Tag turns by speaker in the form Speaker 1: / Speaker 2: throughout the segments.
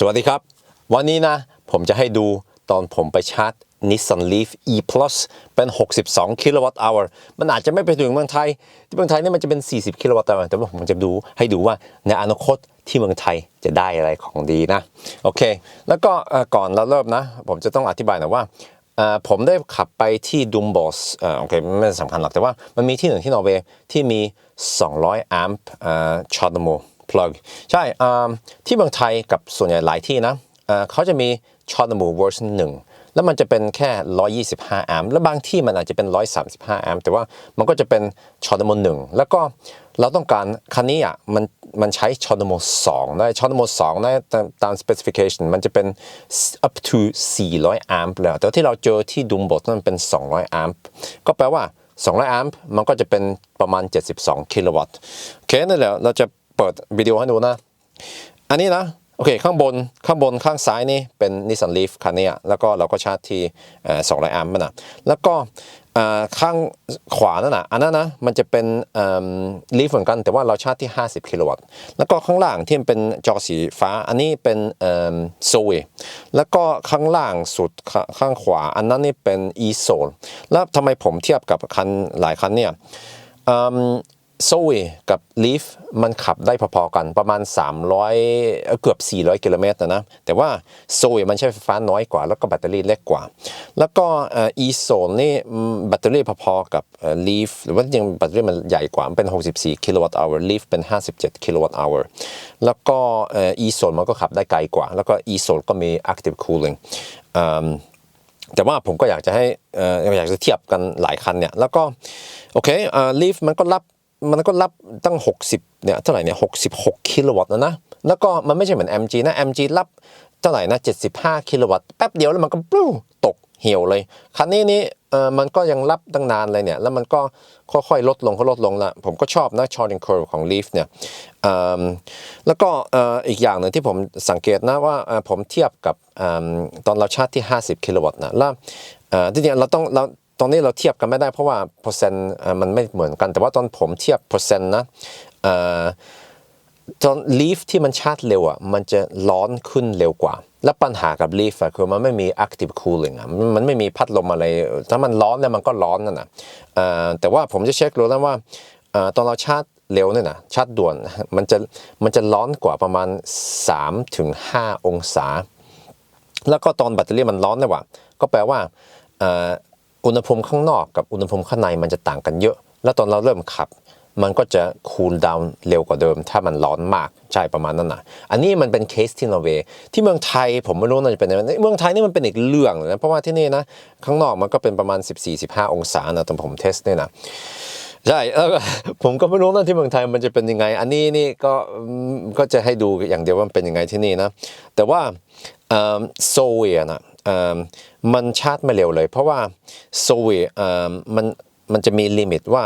Speaker 1: สวัสดีครับ วันนี้นะ ผมจะให้ดูตอนผมไปชาร์จ Nissan Leaf E Plus เป็น 62 กิโลวัตต์ชั่วมันอาจจะไม่ไปถึงเมืองไทย ที่เมืองไทยนี่มันจะเป็น 40 กิโลวัตต์ชั่วแต่ว่าผมจะดูให้ดูว่าในอนาคตที่เมืองไทยจะได้อะไรของดีนะ โอเค แล้วก็ก่อนเราเริ่มนะ ผมจะต้องอธิบายหน่อยว่าผมได้ขับไปที่ดุมบอสโอเคไม่สำคัญหรอกแต่ว่ามันมีที่หนึ่งที่นอร์เวย์ที่มี 200 แอมป์ชาร์ดโม plug ใช่ที่เมืองไทยกับส่วนใหญ่หลายที่นะเขาจะมี c h a r d m o v e r s i o n 1แล้วมันจะเป็นแค่ 125 แอมป์แล้วบางที่มันอาจจะเป็น 135 แอมป์แต่ว่ามันก็จะเป็น c h a r d m o 1แล้วก็เราต้องการคันนี้อะมันมันใช้ c h a r d m o 2ได้ c h a r d m o 2นะตามตาม specification มันจะเป็น up to 400 แอมป์แล้ว แต่ที่เราเจอที่ดุมบทมันเป็น 200 แอมป์ก็แปลว่า 200 แอมป์มันก็จะเป็นประมาณ 72 กิโลวัตต์โอเคนั่นแหละเราจะ เปิดวิดีโอให้ดูนะ อันนี้นะ โอเค ข้างบนข้างบนข้างซ้ายนี่เป็น Nissan Leaf คันนี้แล้วก็เราก็ชาร์จที่เอ่อ200แอมป์มันนะแล้วก็ข้างขวานั่นนะอันนั้นนะมันจะเป็นเอ่อ Leaf เหมือนกัน แต่ว่าเราชาร์จที่ 50 กิโลวัตต์แล้วก็ข้างล่างที่เป็นจอสีฟ้า อันนี้เป็นเอ่อ Zoe แล้วก็ข้างล่างสุดข้างขวา อันนั้นนี่เป็น e-soul แล้วทำไมผมเทียบกับคันหลายคันเนี่ย โซเวกับ Leaf มันขับได้พอๆกันประมาณ 300เอ่อเกือบ 400 กิโลเมตรนะนะ แต่ว่าโซเวมันใช้ไฟฟ้าน้อยกว่า แล้วก็แบตเตอรี่เล็กกว่า แล้วก็อ่อ e s o l นี่แบตเตอรี่พอๆกับเอ่อ Leaf หรือว่าจริงแบตเตอรี่มันใหญ่กว่ามันเป็น 64 กิโลวัตต์ชั่ว Leaf เป็น 57 กิโลวัตต์ชั่วโมงแล้วก็อ่อ e s o l มันก็ขับได้ไกลกว่า แล้วก็ e s o l ก็มี active cooling แต่ว่าผมก็อยากจะให้อยากจะเทียบกันหลายคันเนี่ยแล้วก็โอเคลีฟมันก็รับ มันก็รับตั้ง 60เนี่ยเท่าไหร่เนี่ย66กิโลวัตต์นะนะ แล้วก็มันไม่ใช่เหมือน MG นะ MG รับเท่าไหร่นะ75กิโลวัตต์แป๊บเดียวแล้วมันก็ปลูตกเหี่ยวเลย คันนี้นี่เออมันก็ยังรับตั้งนานเลยเนี่ยแล้วมันก็ค่อยๆลดลงก็ลดลงละผมก็ชอบนะ charging curve ของ Leaf เนี่ยแล้วก็อีกอย่างหนึ่งที่ผมสังเกตนะว่าผมเทียบกับตอนเราชาร์จที่ 50 กิโลวัตต์นะแล้วเอ่อที่จริงเราต้องเรา ตอนนี้เราเทียบกันไม่ได้เพราะว่าเปอร์เซ็นต์มันไม่เหมือนกัน แต่ว่าตอนผมเทียบเปอร์เซ็นต์นะตอนลีฟที่มันชาร์จเร็วอะมันจะร้อนขึ้นเร็วกว่า และปัญหากับลีฟอะคือมันไม่มี active cooling อะมันไม่มีพัดลมอะไร ถ้ามันร้อนเนี่ยมันก็ร้อนนั่นนะแต่ว่าผมจะเช็คดูแล้วว่าตอนเราชาร์จเร็วเนี่ยนะชาร์จด่วนมันจะมันจะร้อนกว่าประมาณ3ถึง5องศา แล้วก็ตอนแบตเตอรี่มันร้อนเนี่ยว่ะก็แปลว่า อุณหภูมิข้างนอกกับอุณหภูมิข้างในมันจะต่างกันเยอะ แล้วตอนเราเริ่มขับ มันก็จะคูลดาวน์เร็วกว่าเดิม ถ้ามันร้อนมากใช่ประมาณนั้นนะอันนี้มันเป็นเคสที่นอร์เวย์ที่เมืองไทยผมไม่รู้น่าจะเป็นยังไงเมืองไทยนี่มันเป็นอีกเรื่องเลยนะเพราะว่าที่นี่นะข้างนอกมันก็เป็นประมาณ 14-15 องศานะตอนผมเทสเนี่ยนะใช่แล้วผมก็ไม่รู้นะที่เมืองไทยมันจะเป็นยังไง อันนี้นี่ก็ก็จะให้ดูอย่างเดียวว่ามันเป็นยังไงที่นี่นะแต่ว่าโซเวียนะ มันชาร์จไม่เร็วเลย เพราะว่าโซเวีมันมันจะมีลิมิตว่า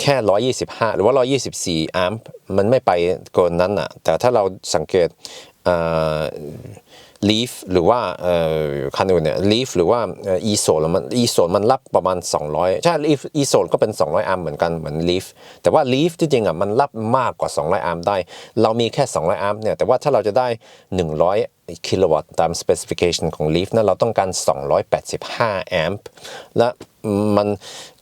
Speaker 1: แค่ 125 หรือว่า 124แอมป์มันไม่ไปเกินนั้นอะ แต่ถ้าเราสังเกตเอ่อ Leaf หรือว่าคันอื่นเนี่ย Leaf หรือว่าอ่อ e s o l มัน e s o l มันรับประมาณ 200 ใช่ Leaf e s o l ก็เป็น 200 อัมเหมือนกันเหมือน Leaf แต่ว่า Leaf ที่จริงอะมันรับมากกว่า 200 อัมได้ เรามีแค่ 200 อัมเนี่ยแต่ว่าถ้าเราจะได้ 100 กิโลวัตต์ตาม specification ของ Leaf นะเราต้องการ 285 แอมป์และมัน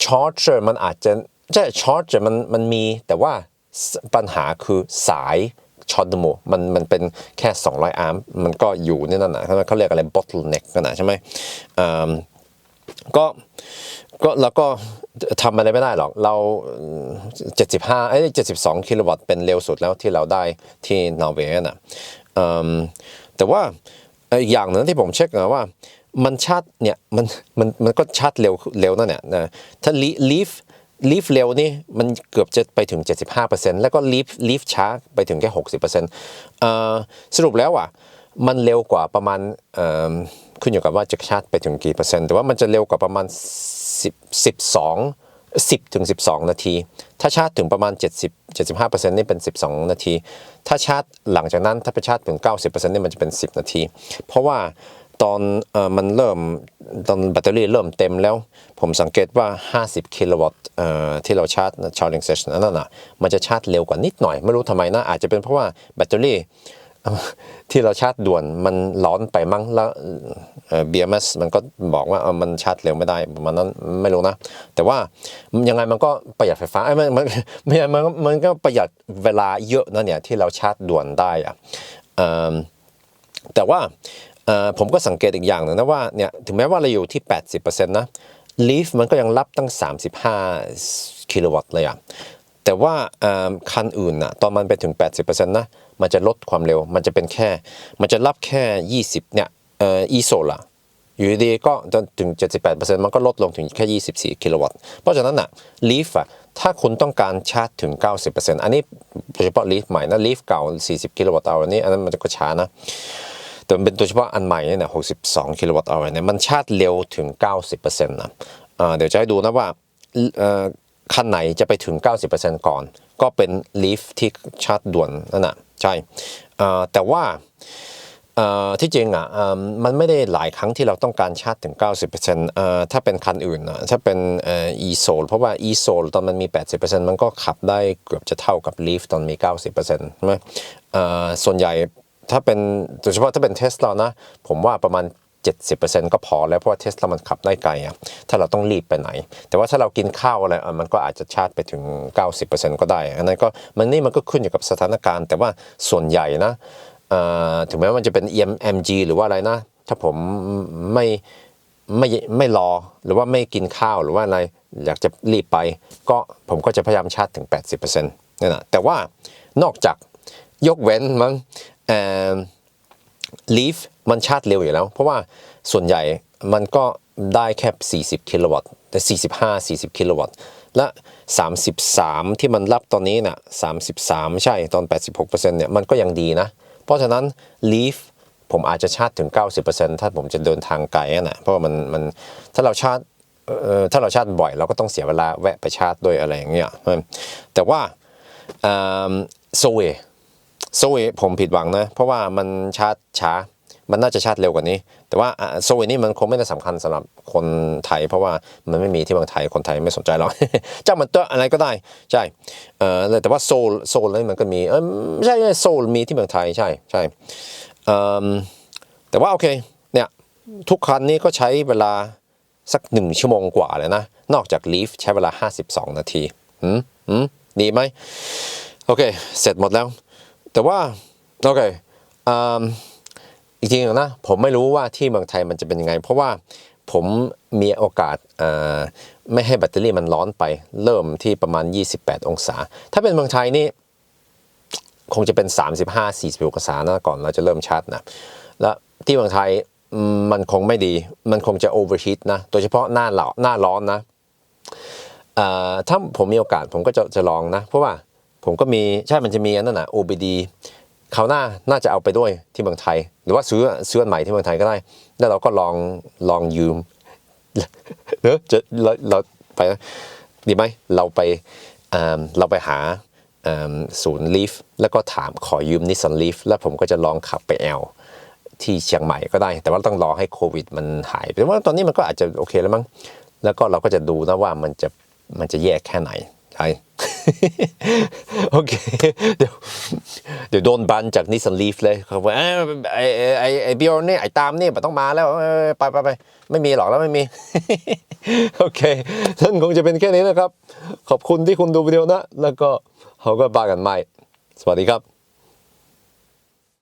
Speaker 1: charger มันอาจจะใช่ charger มันมันมีแต่ว่าปัญหาคือสายช็อตโมมันมันเป็นแค่ 200อาร์มมันก็อยู่นี่นั่นนะเขาเรียกอะไร bottleneck กันนะใช่ไหมก็ก็แล้วก็ทำอะไรไม่ได้หรอก เรา 75ไอ้ย72 กิโลวัตต์เป็นเร็วสุดแล้วที่เราได้ที่นอร์เวย์น่ะ แต่ว่าอีกอย่างหนึงที่ผมเช็คนะว่ามันชาร์เนี่ยมันมันมันก็ชาร์จเร็วเร็วนั่นเนี่ยนะถ้าลีฟลีฟเร็วนี่มันเกือบจะไปถึง 75%แล้วก็ลีฟลีฟช้าไปถึงแค่60%เอ่อสรุปแล้วอะมันเร็วกว่าประมาณขึ้นอยู่กับว่าจะชาร์จไปถึงกี่เปอร์เซ็นต์แต่ว่ามันจะเร็วกว่าประมาณ10 12 10ถึง12 นาที ถ้าชาร์จถึงประมาณ 70 75%นี่เป็น 12 นาที ถ้าชาร์จหลังจากนั้นถ้าไปชาร์จถึง 90%นี่มันจะเป็น 10 นาที เพราะว่าตอนเออมันเริ่มตอนแบตเตอรี่เริ่มเต็มแล้ว ผมสังเกตว่า 50 กิโลวัตต์เอ่อที่เราชาร์จ charging station นั่นน่ะมันจะชาร์จเร็วกว่านิดหน่อย ไม่รู้ทำไมนะอาจจะเป็นเพราะว่าแบตเตอรี่ ที่เราชาร์จด่วนมันร้อนไปมั้งแล้วเอ่อ BMS มันก็บอกว่าเออมันชาร์จเร็วไม่ได้ประมันนั้นไม่รู้นะ แต่ว่ายังไงมันก็ประหยัดไฟฟ้าไอ้มันมันมันมันก็ประหยัดเวลาเยอะนะเนี่ยที่เราชาร์จด่วนได้อะแต่ว่าผมก็สังเกตอีกอย่างหนึงนะว่าเนี่ยถึงแม้ว่าเราอยู่ที่ 80%นะ Leaf มันก็ยังรับตั้ง 35 กิโลวัตต์เลยอะแต่ว่าคันอื่นนะตอนมันไปถึง 80%นะ มันจะลดความเร็ว มันจะเป็นแค่ มันจะรับแค่ 20 เนี่ยเอ่อ e-sol อะอยู่ดีๆก็จนถึง 78%มันก็ลดลงถึงแค่ 24 กิโลวัตต์ เพราะฉะนั้นน่ะ Leaf อะถ้าคุณต้องการชาร์จถึง 90%อันนี้โดยเฉพาะ Leaf ใหม่นะ Leaf เก่า 40 กิโลวัตต์เอาอันนี้อันนั้นมันก็ช้านะแต่มันเป็นโดยเฉพาะอันใหม่เนี่ยนะ62 กิโลวัตต์เอาเนี่ยมันชาร์จเร็วถึง 90%นะอ่าเดี๋ยวจะให้ดูนะว่าเอ่อ คันไหนจะไปถึง 90%ก่อน ก็เป็น Leaf ที่ชาร์จด่วนนั่นนะใช่แต่ว่าที่จริงอะมันไม่ได้หลายครั้งที่เราต้องการชาร์จถึง 90%ถ้าเป็นคันอื่นนะถ้าเป็นอ่อ e-sol เพราะว่า e-sol ตอนมันมี 80%มันก็ขับได้เกือบจะเท่ากับ leaf ตอนมี 90%ใช่ไหมส่วนใหญ่ถ้าเป็นโดยเฉพาะถ้าเป็นเทสลานะ ผมว่าประมาณ 70%ก็พอแล้วเพราะว่าเทสลามันขับได้ไกลอะถ้าเราต้องรีบไปไหน แต่ว่าถ้าเรากินข้าวอะไรมันก็อาจจะชาร์จไปถึง 90%ก็ได้ อันนั้นก็มันนี่มันก็ขึ้นอยู่กับสถานการณ์ แต่ว่าส่วนใหญ่นะถึงแม้มันจะเป็น EMG หรือว่าอะไรนะ ถ้าผมไม่ไม่ไม่รอหรือว่าไม่กินข้าวหรือว่าอะไรอยากจะรีบไป ก็ผมก็จะพยายามชาร์จถึง 80%นี่นนะแต่ว่านอกจากยกเว้นมั้ง เอ่อ Leaf มันชาร์จเร็วอยู่แล้ว เพราะว่าส่วนใหญ่มันก็ได้แค่ 40 กิโลวัตต์แต่45 40 กิโลวัตต์ และ 33 ที่มันรับตอนนี้น่ะ33 ใช่ตอน 86%เนี่ยมันก็ยังดีนะ เพราะฉะนั้น Leaf ผมอาจจะชาร์จถึง 90%ถ้าผมจะเดินทางไกลอะนะเพราะว่ามันมันถ้าเราชาร์จถ้าเราชาร์จบ่อย เราก็ต้องเสียเวลาแวะไปชาร์จด้วยอะไรอย่างเงี้ยแต่ว่าโซเว โซเวผมผิดหวังนะ เพราะว่ามันชาร์จช้า มันน่าจะชาร์จเร็วกว่านี้ แต่ว่าโซเวนี่มันคงไม่ได้สำคัญสำหรับคนไทย เพราะว่ามันไม่มีที่เมืองไทยคนไทยไม่สนใจหรอกเจ้ามันตอะอะไรก็ได้ใช่เอ่อแต่ว่าโซลโซลนี่มันก็มีเออไม่ใช่โซลมีที่เมืองไทยใช่ใช่เอิ่มแต่ว่าโอเคเนี่ยทุกคันนี้ก็ใช้เวลาสักหนึ่งชั่วโมงกว่าเลยนะ นอกจาก Leaf ใช้เวลา 52 นาที อืมอืมดีไหม โอเค เสร็จหมดแล้ว แต่ว่าโอเคอืมอีกทีนึงนะผมไม่รู้ว่าที่เมืองไทยมันจะเป็นยังไง เพราะว่าผมมีโอกาสอ่อไม่ให้แบตเตอรี่มันร้อนไป เริ่มที่ประมาณ 28 องศา ถ้าเป็นเมืองไทยนี่คงจะเป็น 35 40องศานะก่อนเราจะเริ่มชาร์จนะแล้วที่เมืองไทยมันคงไม่ดี มันคงจะโอเวอร์ฮีทนะ โดยเฉพาะหน้าหลาหน้าร้อนนะอ่อถ้าผมมีโอกาสผมก็จะจะลองนะ เพราะว่า ผมก็มีใช่มันจะมีอันนั่นน่ะ OBD เขาวหน้าน่าจะเอาไปด้วยที่เมืองไทย หรือว่าซื้อซื้ออันใหม่ที่เมืองไทยก็ได้ แล้วเราก็ลองลองยืมเนอะจะเราเราไปดีไหมเราไปเเราไปหาศูนย์ลีฟแล้วก็ถามขอยืมนิสสันลีฟแล้วผมก็จะลองขับไปแอลที่เชียงใหม่ก็ได้ แต่ว่าต้องรอให้โควิดมันหายไปแต่ว่าตอนนี้มันก็อาจจะโอเคแล้วมั้งแล้วก็เราก็จะดูนะว่ามันจะมันจะแย่แค่ไหนใช่ โอเค เดี๋ยวเดี๋ยวโดนบันจากนิสสันลีฟเลยเขาบอกไอ้ไอ้ไอ้ไอ้บิโอนี่ไอ้ตามนี่มันต้องมาแล้วไปไปไปไม่มีหรอกแล้วไม่มี โอเคท่านคงจะเป็นแค่นี้นะครับ ขอบคุณที่คุณดูวิดีโอนะ แล้วก็เขาก็บากันใหม่ สวัสดีครับ